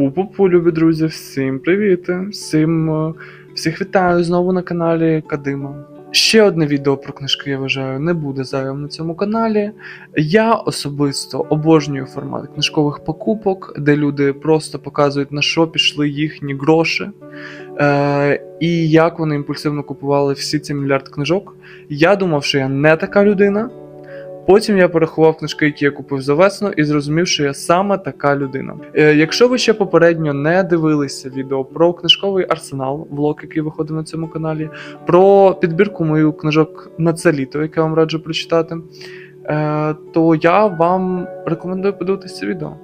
Пу-пу-пу, любі друзі, всім привіт! Всім е, всіх вітаю знову на каналі Кадима. Ще одне відео про книжки, я вважаю, не буде зайвим на цьому каналі. Я особисто обожнюю формат книжкових покупок, де люди просто показують на що пішли їхні гроші, е, і як вони імпульсивно купували всі ці мільярд книжок. Я думав, що я не така людина. Потім я порахував книжки, які я купив за весну, і зрозумів, що я саме така людина. Е, якщо ви ще попередньо не дивилися відео про книжковий арсенал, влог, який виходив на цьому каналі, про підбірку мою книжок на це літо, яке я вам раджу прочитати, е, то я вам рекомендую подивитися відео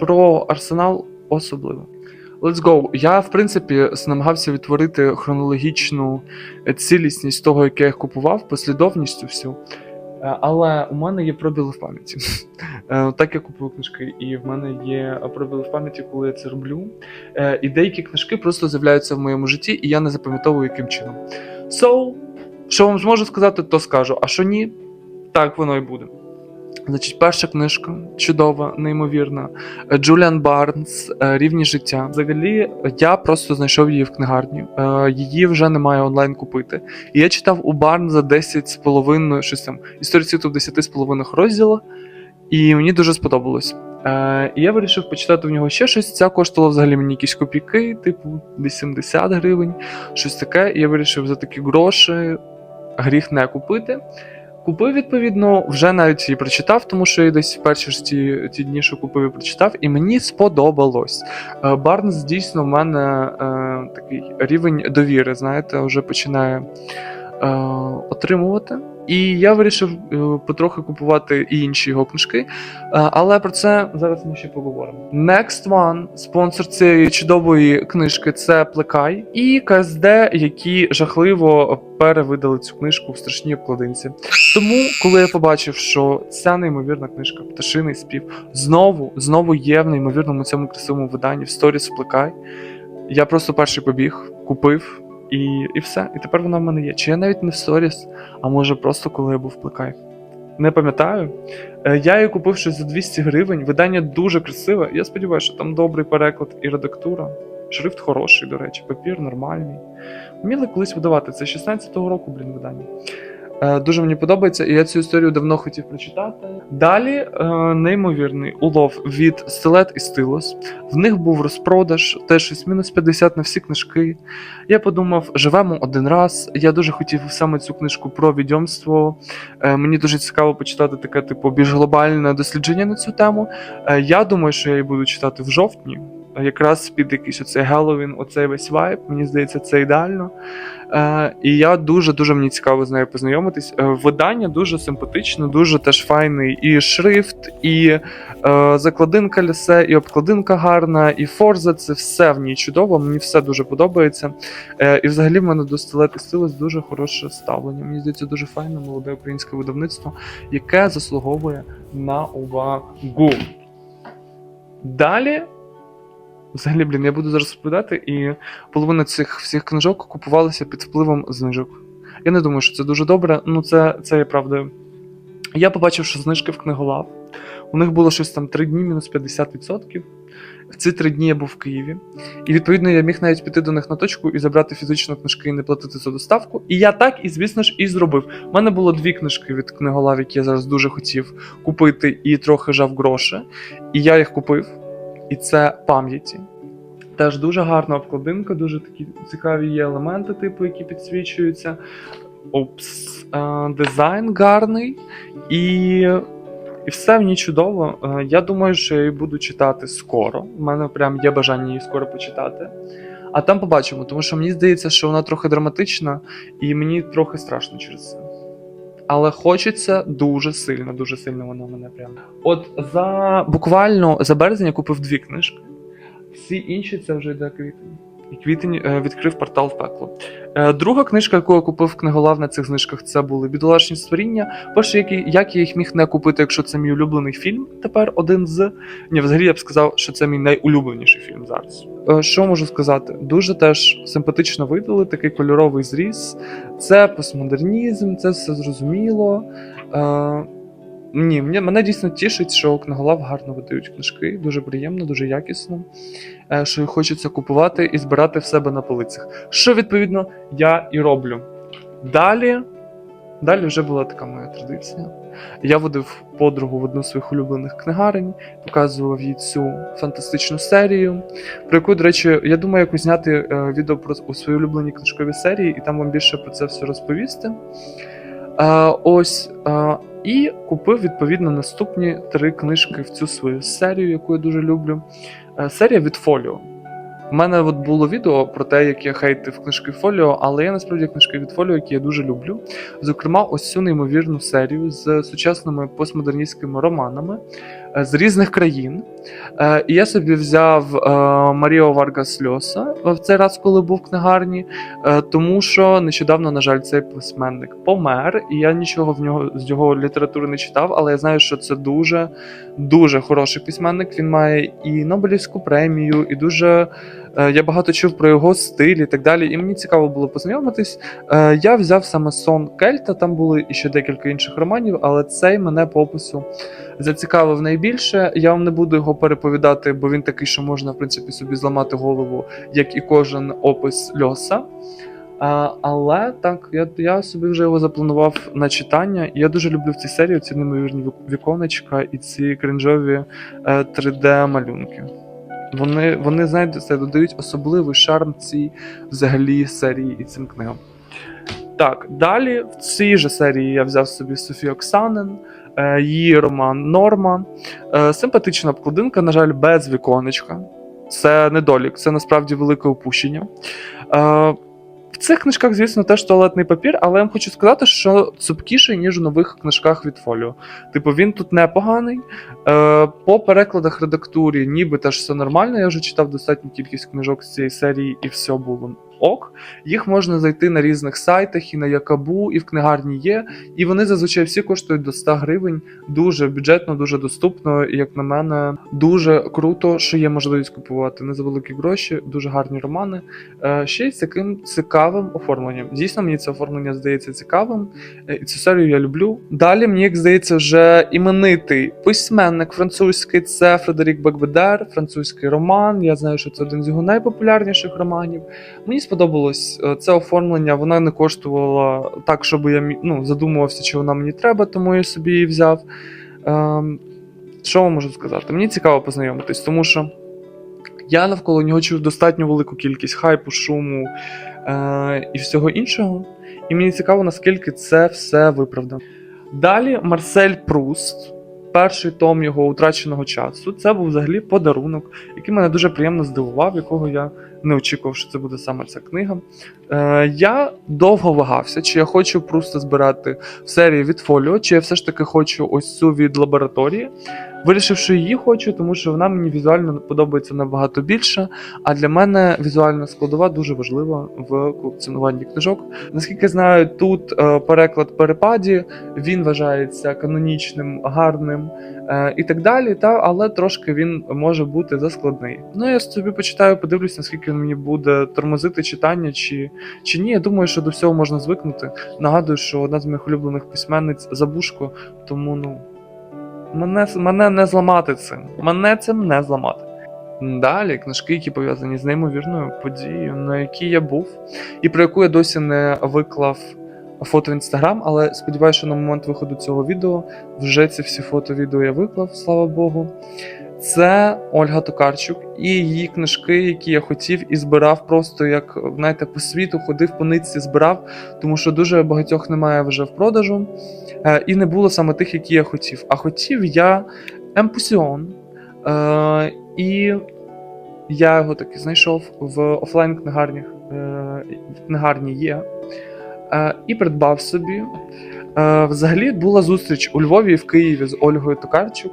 про арсенал особливо. Let's go. Я, в принципі, намагався відтворити хронологічну е, цілісність того, яке я купував, послідовністю всю. Е, Але у мене є пробіли в пам'яті. Е, Так я купую книжки, і в мене є пробіли в пам'яті, коли я це роблю. Е, І деякі книжки просто з'являються в моєму житті, і я не запам'ятовую, яким чином. So, що вам зможу сказати, то скажу. А що ні, так воно і буде. Значить, перша книжка чудова, неймовірна. Е, Джуліан Барнс е, Рівні життя. Взагалі, я просто знайшов її в книгарні. Е, Її вже немає онлайн купити. І я читав у Барнза 10 з половиною, щось там, історію світу в 10 з половиною розділах, і мені дуже сподобалось. І я вирішив почитати в нього ще щось. Ця коштувала взагалі мені якісь копійки, типу 80 гривень, щось таке. Я вирішив за такі гроші гріх не купити. Купив, відповідно, вже навіть її прочитав, тому що я десь перші ж ті, ті дні, що купив і прочитав, і мені сподобалось. Е, Барнс дійсно в мене е, такий рівень довіри, знаєте, вже починає е, отримувати. І я вирішив е, потрохи купувати і інші його книжки, е, але про це зараз ми ще поговоримо. Next one, спонсор цієї чудової книжки це Плекай і КСД, які жахливо перевидали цю книжку в страшній обкладинці. Тому, коли я побачив, що ця неймовірна книжка Пташиний спів знову знову є в неймовірному цьому красивому виданні в сторіс Плекай, я просто перший побіг, купив. І, і все. І тепер вона в мене є. Чи я навіть не в сторіс, а може просто коли я був в Плекай. Не пам'ятаю. Е, Я її купив щось за 200 гривень. Видання дуже красиве. Я сподіваюся, що там добрий переклад і редактура. Шрифт хороший, до речі, папір нормальний. Вміли колись видавати. Це 16-го року, блін, видання. Е, Дуже мені подобається, і я цю історію давно хотів прочитати. Далі е, неймовірний улов від стилет і стилос. В них був розпродаж, теж щось мінус 50 на всі книжки. Я подумав, живемо один раз. Я дуже хотів саме цю книжку про відьомство. Е, Мені дуже цікаво почитати таке, типу, більш глобальне дослідження на цю тему. Я думаю, що я її буду читати в жовтні. Якраз під якийсь оцей Геловін, оцей весь вайб. Мені здається, це ідеально. Е, і я дуже дуже мені цікаво з нею познайомитись. Е, видання дуже симпатичне, дуже теж файний і шрифт, і е, закладинка лісе, і обкладинка гарна, і форза. Це все в ній чудово. Мені все дуже подобається. Е, і взагалі в мене до стилет і дуже хороше ставлення. Мені здається, дуже файне молоде українське видавництво, яке заслуговує на увагу. Далі. Взагалі, блін, я буду зараз розповідати, і половина цих всіх книжок купувалася під впливом знижок. Я не думаю, що це дуже добре. Ну, це, це є правдою. Я побачив, що знижки в книголав. У них було щось там 3 дні, мінус 50%. В ці три дні я був в Києві. І відповідно я міг навіть піти до них на точку і забрати фізично книжки і не платити за доставку. І я так, і звісно ж, і зробив. У мене було дві книжки від книголав, які я зараз дуже хотів купити і трохи жав гроші. І я їх купив. І це пам'яті. Теж дуже гарна обкладинка, дуже такі цікаві є елементи, типу, які підсвічуються. Опс, е, дизайн гарний, і, і все в ній чудово. Е, я думаю, що я її буду читати скоро. У мене прям є бажання її скоро почитати. А там побачимо, тому що мені здається, що вона трохи драматична, і мені трохи страшно через це. Але хочеться дуже сильно, дуже сильно вона мене прям. От за буквально за березень я купив дві книжки. Всі інші це вже йде квітень. І квітень е, відкрив портал в пекло. Е, Друга книжка, яку я купив книголав на цих знижках, це були бідолашні створіння. Перше, як я їх міг не купити, якщо це мій улюблений фільм, тепер один з. Ні, взагалі я б сказав, що це мій найулюбленіший фільм зараз. Е, Що можу сказати? Дуже теж симпатично видали, такий кольоровий зріз. Це постмодернізм, це все зрозуміло. Ні, мене дійсно тішить, що книголав гарно видають книжки, дуже приємно, дуже якісно. е, Що хочеться купувати і збирати в себе на полицях. Що відповідно я і роблю. Далі, далі вже була така моя традиція. Я водив подругу в одну з своїх улюблених книгарень, показував їй цю фантастичну серію, про яку, до речі, я думаю, якось зняти е, відео про у своїй улюбленій книжковій серії, і там вам більше про це все розповісти. Е, ось. Е, і купив відповідно наступні три книжки в цю свою серію, яку я дуже люблю. Е, серія від Фоліо. У мене от було відео про те, як я хейтив книжки Фоліо, але я насправді книжки від Фоліо, які я дуже люблю. Зокрема, ось цю неймовірну серію з сучасними постмодерністськими романами з різних країн. Е, І я собі взяв е, Маріо Варгас Льоса в цей раз, коли був в книгарні, е, тому що нещодавно, на жаль, цей письменник помер, і я нічого в нього з його літератури не читав, але я знаю, що це дуже дуже хороший письменник. Він має і Нобелівську премію, і дуже. Е, Я багато чув про його стиль і так далі, і мені цікаво було познайомитись. Е, Я взяв саме сон Кельта, там були ще декілька інших романів, але цей мене по опису зацікавив найбільше. Я вам не буду його переповідати, бо він такий, що можна, в принципі, собі зламати голову, як і кожен опис льоса. А, але так, я, я собі вже його запланував на читання. І я дуже люблю в цій серії ці неймовірні віконечка і ці кринжові е, 3D-малюнки. Вони, вони, знаєте, це додають особливий шарм цій взагалі серії і цим книгам. Так, далі в цій же серії я взяв собі Софію Оксанен, е, її роман Норма. Е, Симпатична обкладинка, на жаль, без віконечка. Це недолік, це насправді велике опущення. В цих книжках, звісно, теж туалетний папір, але я вам хочу сказати, що цупкіше, ніж у нових книжках від Фоліо. Типу, він тут непоганий. Е, По перекладах редактурі, ніби теж все нормально. Я вже читав достатню кількість книжок з цієї серії, і все було ок. Їх можна знайти на різних сайтах, і на Якабу, і в книгарні є. І вони зазвичай всі коштують до 100 гривень. Дуже бюджетно, дуже доступно. І як на мене, дуже круто, що є можливість купувати не за великі гроші, дуже гарні романи. Е, ще й з таким цікавим оформленням. Дійсно, мені це оформлення здається цікавим, е, і цю серію я люблю. Далі, мені як здається, вже іменитий письменник французький це Фредерік Бекбедер, французький роман. Я знаю, що це один з його найпопулярніших романів. Мені сподобалось е, це оформлення. Вона не коштувала так, щоб я ну, задумувався, чи вона мені треба, тому я собі її взяв. Ем, що вам можу сказати? Мені цікаво познайомитись, тому що я навколо нього чув достатньо велику кількість хайпу, шуму е- і всього іншого. І мені цікаво, наскільки це все виправдано. Далі Марсель Пруст, перший том його утраченого часу. Це був взагалі подарунок, який мене дуже приємно здивував, якого я не очікував, що це буде саме ця книга. Е, я довго вагався, чи я хочу просто збирати в серії від фоліо, чи я все ж таки хочу ось цю від лабораторії. Вирішив, що її хочу, тому що вона мені візуально подобається набагато більше. А для мене візуальна складова дуже важлива в колекціонуванні книжок. Наскільки знаю, тут е, переклад перепаді він вважається канонічним, гарним і так далі. Та але трошки він може бути заскладний. Ну я собі почитаю, подивлюсь, наскільки він мені буде тормозити читання, чи, чи ні. Я думаю, що до всього можна звикнути. Нагадую, що одна з моїх улюблених письменниць Забушко, тому ну. Мене, мене не зламати цим. Мене цим не зламати. Далі книжки, які пов'язані з неймовірною подією, на якій я був, і про яку я досі не виклав фото в інстаграм, але сподіваюся, що на момент виходу цього відео вже ці всі фото-відео я виклав, слава Богу. Це Ольга Токарчук і її книжки, які я хотів і збирав просто як знаєте, по світу, ходив по нитці, збирав, тому що дуже багатьох немає вже в продажу. Е, і не було саме тих, які я хотів. А хотів я Емпусіон. Е, і я його таки знайшов в офлайн книгарнях. Е, книгарні є. Е, і придбав собі. Е, взагалі була зустріч у Львові і в Києві з Ольгою Токарчук.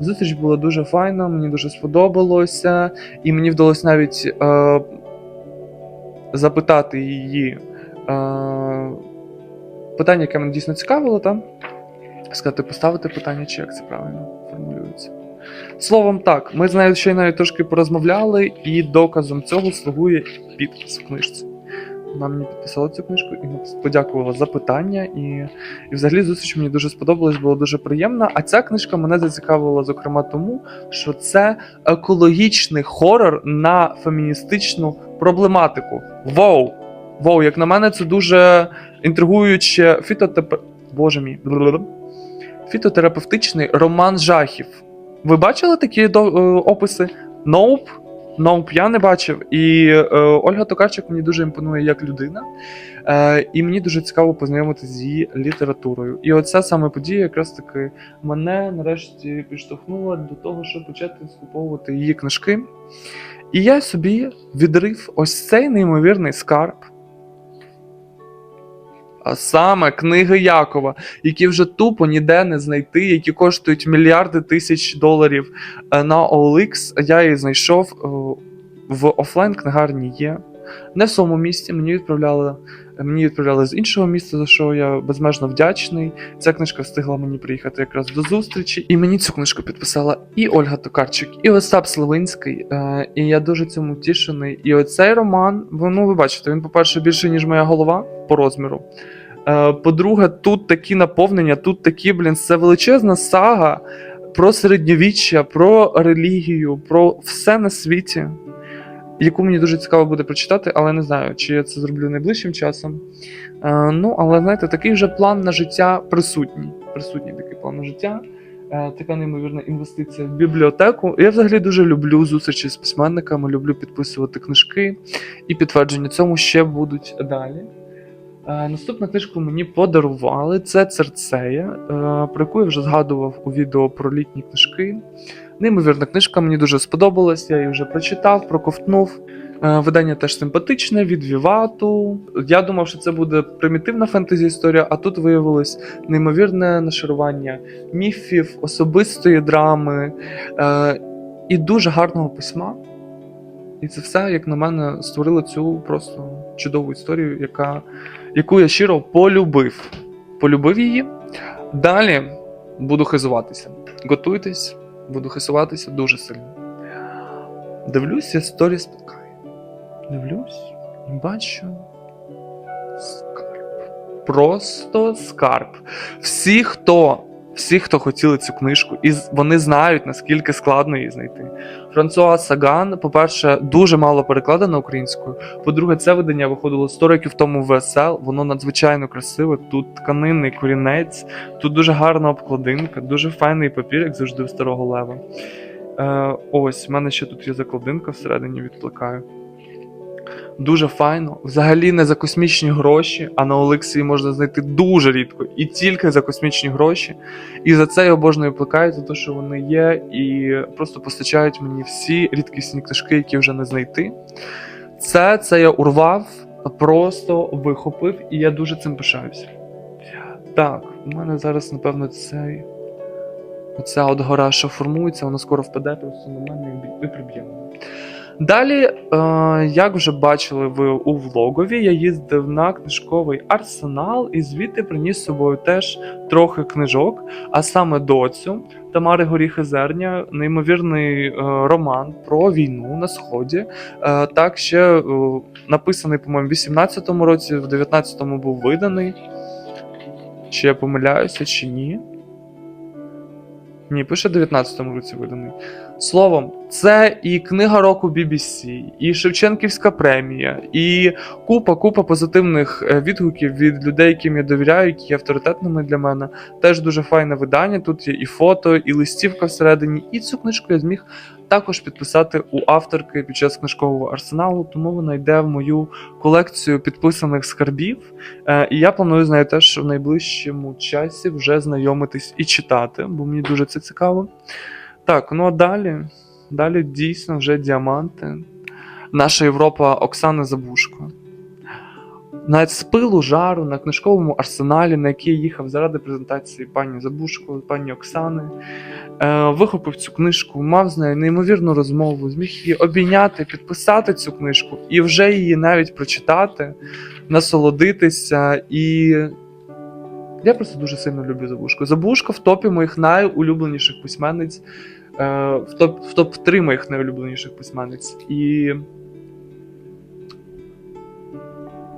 Зустріч була дуже файна, мені дуже сподобалося, і мені вдалося навіть е, запитати її питання, яке мене дійсно цікавило, там сказати, поставити питання, чи як це правильно формулюється. Словом, так, ми з нею ще й навіть трошки порозмовляли, і доказом цього слугує підпис в книжці. Вона мені підписала цю книжку і подякувала за питання. І, і взагалі зустріч мені дуже сподобалась, було дуже приємно. А ця книжка мене зацікавила, зокрема, тому, що це екологічний хорор на феміністичну проблематику. Воу! Воу, як на мене, це дуже інтригуюче фітотеп... Боже мій. Фітотерапевтичний роман жахів. Ви бачили такі до... е, описи? Nope. Nope, я не бачив. І е, Ольга Токарчик мені дуже імпонує як людина. Е, і мені дуже цікаво познайомитися з її літературою. І оця саме подія якраз таки мене нарешті підштовхнула до того, щоб почати скуповувати її книжки. І я собі відрив ось цей неймовірний скарб. А саме книги Якова, які вже тупо ніде не знайти, які коштують мільярди тисяч доларів е, на OLX. Я її знайшов е, в офлайн книгарні є. Не в своєму місті. Мені відправляли, мені відправляли з іншого міста, за що я безмежно вдячний. Ця книжка встигла мені приїхати якраз до зустрічі. І мені цю книжку підписала і Ольга Токарчик, і Остап Славинський. Е, і я дуже цьому тішений. І оцей роман, ну ви бачите, він, по-перше, більший, ніж моя голова по розміру. Е, По-друге, тут такі наповнення, тут такі, блін, це величезна сага про середньовіччя, про релігію, про все на світі, яку мені дуже цікаво буде прочитати, але не знаю, чи я це зроблю найближчим часом. Е, Ну, але знаєте, такий вже план на життя присутній. Присутній такий план на життя. Е, Така неймовірна інвестиція в бібліотеку. Я взагалі дуже люблю зустрічі з письменниками, люблю підписувати книжки, і підтвердження цьому ще будуть далі. Е, Наступну книжку мені подарували. Це Церцея, е, про яку я вже згадував у відео про літні книжки. Неймовірна книжка, мені дуже сподобалась, я її вже прочитав, проковтнув. Е, Видання теж симпатичне, від Вівату. Я думав, що це буде примітивна фентезі історія, а тут виявилось неймовірне нашарування міфів, особистої драми і дуже гарного письма. І це все, як на мене, створило цю просто чудову історію, яка, яку я щиро полюбив. Полюбив її. Далі буду хизуватися. Готуйтесь, буду хизуватися дуже сильно. Дивлюся, сторі спіткає. Дивлюсь бачу скарб. Просто скарб. Всі, хто. Всі, хто хотіли цю книжку, і вони знають, наскільки складно її знайти. Франсуа Саган, по-перше, дуже мало перекладено українською. По-друге, це видання виходило 100 років тому в СЛ. Воно надзвичайно красиве. Тут тканинний корінець, тут дуже гарна обкладинка, дуже файний папір, як завжди у старого лева. Е, ось, в мене ще тут є закладинка всередині, відкликаю. Дуже файно. Взагалі не за космічні гроші, а на Олексії можна знайти дуже рідко і тільки за космічні гроші. І за це я обожнюю плекаю, за те, що вони є, і просто постачають мені всі рідкісні книжки, які вже не знайти. Це, це я урвав, просто вихопив, і я дуже цим пишаюся. Так, у мене зараз, напевно, цей. Оця от гора, що формується, вона скоро впаде просто на мене і приб'є. Далі, е, як вже бачили ви у влогові, я їздив на книжковий арсенал і звідти приніс з собою теж трохи книжок, а саме доцю Тамари Горіхи Зерня, неймовірний е, роман про війну на сході. Е, так ще написаний, по-моєму, в 18-му році, в 19-му був виданий. Чи я помиляюся, чи ні? Ні, пише в 19-му році виданий. Словом, це і книга року BBC, і Шевченківська премія, і купа, купа позитивних е, відгуків від людей, яким я довіряю, які є авторитетними для мене. Теж дуже файне видання. Тут є і фото, і листівка всередині. І цю книжку я зміг також підписати у авторки під час книжкового арсеналу, тому вона йде в мою колекцію підписаних скарбів. Е, І я планую з нею теж в найближчому часі вже знайомитись і читати, бо мені дуже це цікаво. Так, ну а далі, далі дійсно вже діаманти. Наша Європа Оксани Забушко. Навіть з пилу жару на книжковому арсеналі, на який їхав заради презентації пані Забушко, пані Оксани, е, вихопив цю книжку, мав з нею неймовірну розмову, зміг її обійняти, підписати цю книжку і вже її навіть прочитати, насолодитися. І я просто дуже сильно люблю Забушко. Забушко в топі моїх найулюбленіших письменниць, е, в топ в топ 3 моїх найулюбленіших письменниць. І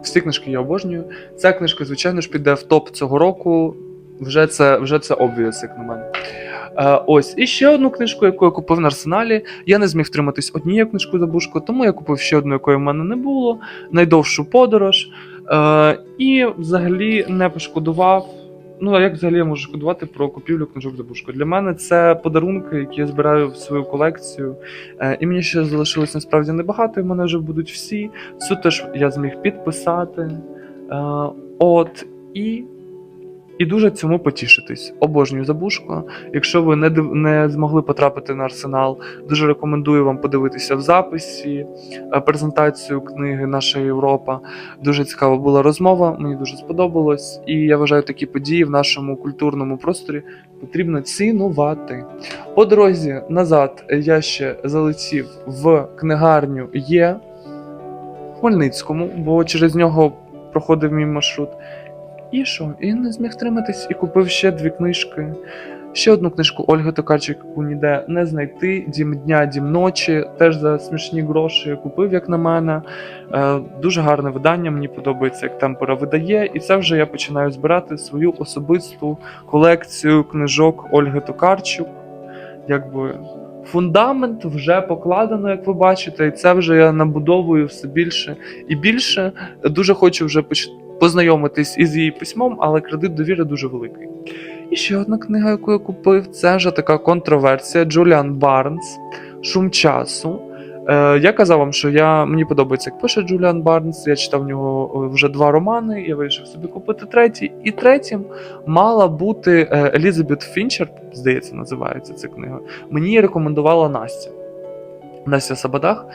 Всі книжки я обожнюю. Ця книжка, звичайно ж, піде в топ цього року. Вже це, вже це obvious, як на мене. Е, ось, і ще одну книжку, яку я купив на арсеналі. Я не зміг втриматись однією книжкою за бушку, тому я купив ще одну, якої в мене не було. Найдовшу подорож. Е, і взагалі не пошкодував. Ну, а як взагалі я можу шкодувати про купівлю книжок за бушку? Для мене це подарунки, які я збираю в свою колекцію. Е, і мені ще залишилось насправді небагато, і в мене вже будуть всі. Суто теж я зміг підписати. Е, от і. І дуже цьому потішитись. Обожнюю забушку. Якщо ви не не змогли потрапити на арсенал, дуже рекомендую вам подивитися в записі е, презентацію книги Наша Європа. Дуже цікава була розмова, мені дуже сподобалось. І я вважаю, такі події в нашому культурному просторі потрібно цінувати. По дорозі назад я ще залетів в книгарню Є в Хмельницькому, бо через нього проходив мій маршрут. І що? І не зміг триматись, і купив ще дві книжки. Ще одну книжку Ольги Токарчик, яку ніде не знайти. Дім дня, дім ночі. Теж за смішні гроші купив, як на мене. Е, дуже гарне видання. Мені подобається, як темпора видає. І це вже я починаю збирати свою особисту колекцію книжок Ольги Токарчук. Якби фундамент вже покладено, як ви бачите, і це вже я набудовую все більше і більше. Дуже хочу вже поч- познайомитись із її письмом, але кредит довіри дуже великий. І ще одна книга, яку я купив, це вже така контроверсія Джуліан Барнс Шум часу. Е, я казав вам, що я, мені подобається, як пише Джуліан Барнс. Я читав в нього е, вже два романи, я вирішив собі купити третій. І третім мала бути е, Елізабет Фінчер, здається, називається ця книга. Мені її рекомендувала Настя. Настя Сабадах.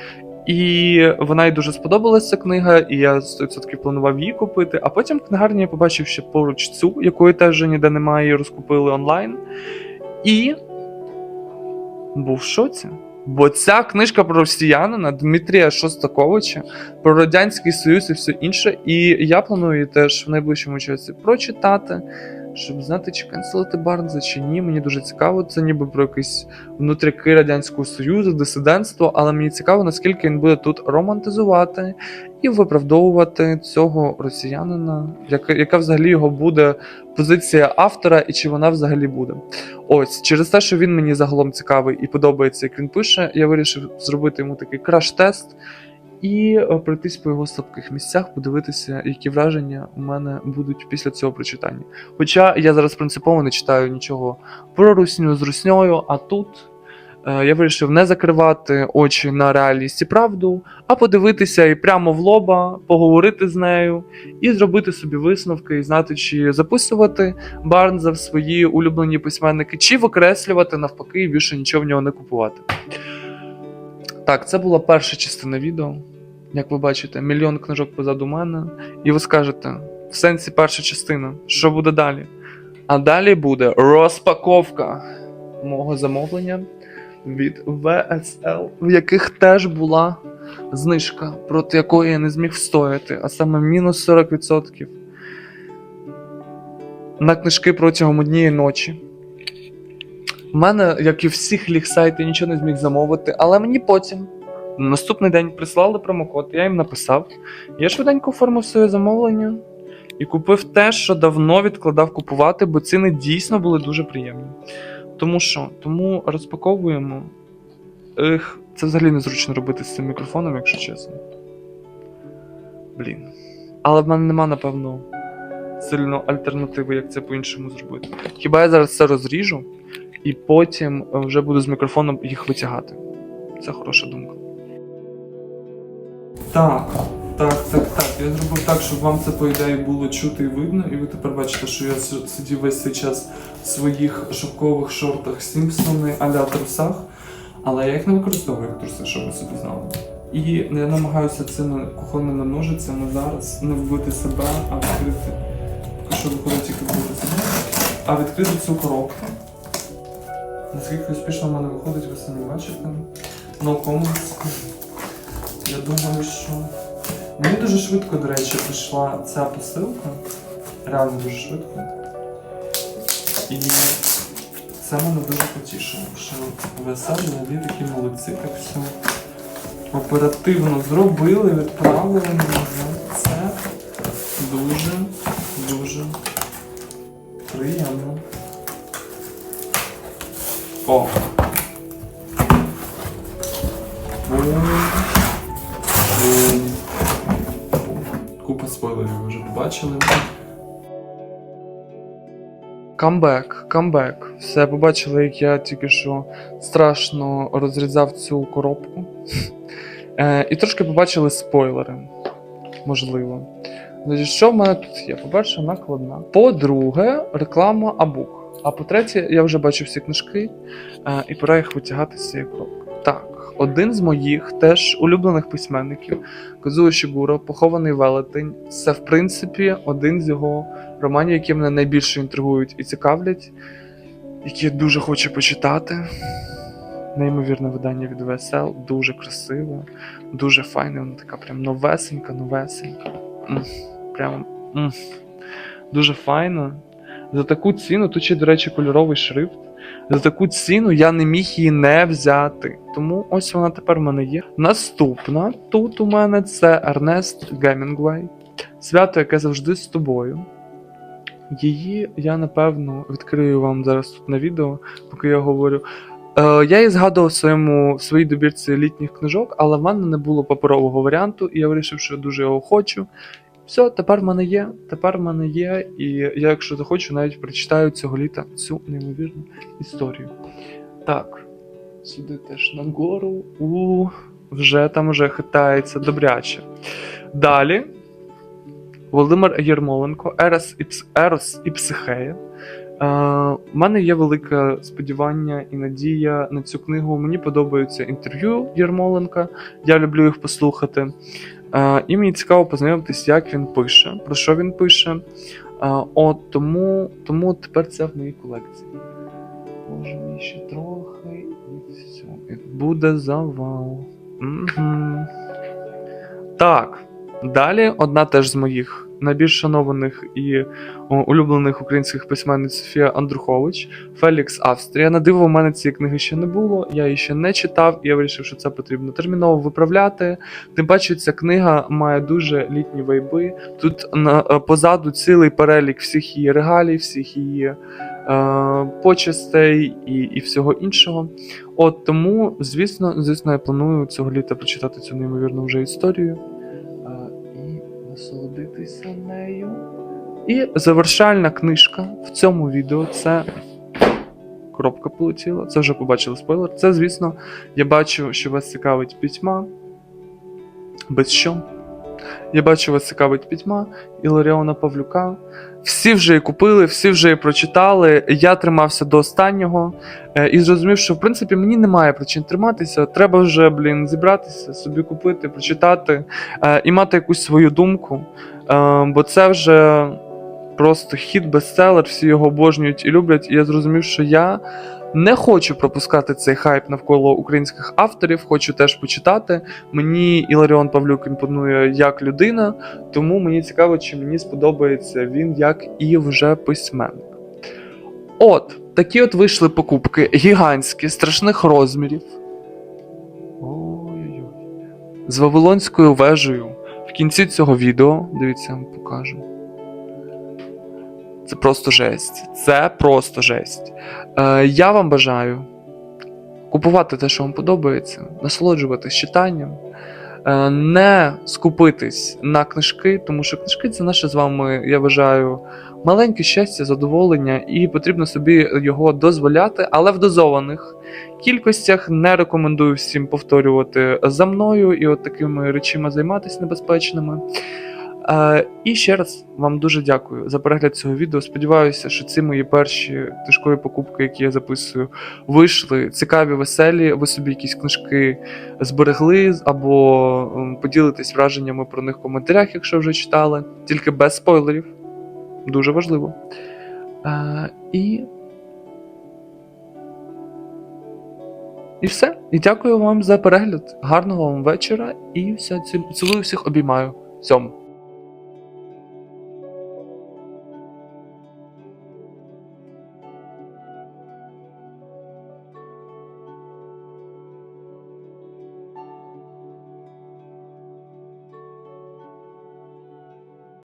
І вона їй дуже сподобалася книга, і я 100% планував її купити. А потім в книгарні я побачив ще поруч цю, якої теж ніде немає, розкупили онлайн. І був в шоці. Бо ця книжка про росіянина Дмитрія Шостаковича, про Радянський Союз і все інше. І я планую її теж в найближчому часі прочитати, щоб знати, чи канцелити Барнза, чи ні. Мені дуже цікаво. Це ніби про якісь внутріки Радянського Союзу, дисидентство, але мені цікаво, наскільки він буде тут романтизувати і виправдовувати цього росіянина, яка, яка взагалі його буде позиція автора, і чи вона взагалі буде. Ось через те, що він мені загалом цікавий і подобається, як він пише, я вирішив зробити йому такий краш-тест і е, пройтись по його слабких місцях, подивитися, які враження у мене будуть після цього прочитання. Хоча я зараз принципово не читаю нічого про русню з русньою, а тут. е, Я вирішив не закривати очі на реальність і правду, а подивитися і прямо в лоба, поговорити з нею і зробити собі висновки, і знати, чи записувати Барнза в свої улюблені письменники, чи викреслювати навпаки і більше нічого в нього не купувати. Так, це була перша частина відео. Як ви бачите, мільйон книжок позаду мене. І ви скажете, в сенсі перша частина, що буде далі? А далі буде розпаковка мого замовлення від VSL, в яких теж була знижка, проти якої я не зміг встояти, а саме мінус 40% на книжки протягом однієї ночі. У мене, як і всіх ліг сайтів, нічого не зміг замовити, але мені потім, наступний день, прислали промокод, я їм написав. Я швиденько оформив своє замовлення і купив те, що давно відкладав купувати, бо ціни дійсно були дуже приємні. Тому що? Тому розпаковуємо. Ех, це взагалі незручно робити з цим мікрофоном, якщо чесно. Блін. Але в мене нема, напевно, сильно альтернативи, як це по-іншому зробити. Хіба я зараз це розріжу і потім вже буду з мікрофоном їх витягати. Це хороша думка. Так, так, так, так. Я зробив так, щоб вам це, по ідеї, було чути і видно, і ви тепер бачите, що я сидів весь цей час в своїх шовкових шортах Сімпсони а-ля трусах, але я їх не використовую як труси, щоб ви собі знали. І я намагаюся цими кухонними ножицями зараз не вбити себе, а відкрити. Поки що виходить тільки вбити себе, а відкрити цю коробку. Наскільки успішно в мене виходить, ви самі бачите. No comments. Я думаю, що. Мені дуже швидко, до речі, прийшла ця посилка. Реально дуже швидко. І це мене дуже потішило, що ВСА взагалі такі молодці, так все оперативно зробили, відправили мені це дуже, дуже приємно. О! Спойлерів ви вже побачили. Камбек, камбек. Все побачили, як я тільки що страшно розрізав цю коробку. Е, і трошки побачили спойлери. Можливо. Значить, що в мене тут є? По-перше, накладна. По-друге, реклама Абук. А по-третє, я вже бачив всі книжки, е, і пора їх витягати з цієї коробки. Один з моїх теж улюблених письменників Козуо Шігуро, Похований велетень. Це, в принципі, один з його романів, які мене найбільше інтригують і цікавлять, які я дуже хочу почитати. Неймовірне видання від ВСЛ, дуже красиве, дуже файне, вона така прям новесенька, новесенька. Прям дуже файно. За таку ціну, тут ще, до речі, кольоровий шрифт. За таку ціну я не міг її не взяти. Тому ось вона тепер в мене є. Наступна тут у мене це Ернест Гемінгвей. Свято, яке завжди з тобою. Її я напевно відкрию вам зараз тут на відео, поки я говорю. Е, я її згадував в своєму в своїй добірці літніх книжок, але в мене не було паперового варіанту, і я вирішив, що я дуже його хочу. Все, тепер в мене є. Тепер в мене є, і я, якщо захочу, навіть прочитаю цього літа цю неймовірну історію. Так, сюди теж нагору. У, вже там вже хитається добряче. Далі. Володимир Єрмоленко, Ерос і. Ерос і Психея. Е, У мене є велике сподівання і надія на цю книгу. Мені подобаються інтерв'ю Єрмоленка, я люблю їх послухати. Е, і мені цікаво познайомитись, як він пише, про що він пише. Е, от тому, тому тепер це в моїй колекції. Може, мені ще трохи і все. Буде завал. Угу. Так. Далі одна теж з моїх найбільш шанованих і улюблених українських письменниць Софія Андрухович, Фелікс Австрія. На диво, у мене цієї книги ще не було, я її ще не читав, і я вирішив, що це потрібно терміново виправляти. Тим паче, ця книга має дуже літні вайби. Тут на, е, позаду цілий перелік всіх її регалій, всіх її е, почестей і, і всього іншого. От тому, звісно, звісно, я планую цього літа прочитати цю неймовірну вже історію насолодитися нею. І завершальна книжка в цьому відео це. Коробка полетіла. Це вже побачили спойлер. Це, звісно, я бачу, що вас цікавить пітьма. Без що? Я бачу, вас цікавить пітьма Іларіона Павлюка. Всі вже її купили, всі вже її прочитали. Я тримався до останнього е, і зрозумів, що в принципі мені немає причин триматися. Треба вже, блін, зібратися, собі купити, прочитати е, і мати якусь свою думку. Е, бо це вже просто хіт бестселер, всі його обожнюють і люблять. І я зрозумів, що я не хочу пропускати цей хайп навколо українських авторів, хочу теж почитати. Мені Іларіон Павлюк імпонує як людина, тому мені цікаво, чи мені сподобається він як і вже письменник. От, такі от вийшли покупки гігантські, страшних розмірів. Ой-ой-ой. З Вавилонською вежею. В кінці цього відео, дивіться, я вам покажу. Це просто жесть. Це просто жесть. Е, я вам бажаю купувати те, що вам подобається, насолоджуватись читанням, е, не скупитись на книжки, тому що книжки це наше з вами, я вважаю, маленьке щастя, задоволення, і потрібно собі його дозволяти, але в дозованих кількостях не рекомендую всім повторювати за мною і от такими речима займатися небезпечними. Е, і ще раз вам дуже дякую за перегляд цього відео. Сподіваюся, що ці мої перші книжкові покупки, які я записую, вийшли цікаві, веселі. Ви собі якісь книжки зберегли або поділитесь враженнями про них в коментарях, якщо вже читали, тільки без спойлерів. Дуже важливо. Е, і. І все. І дякую вам за перегляд. Гарного вам вечора і все. Цілую всіх обіймаю. Сьому.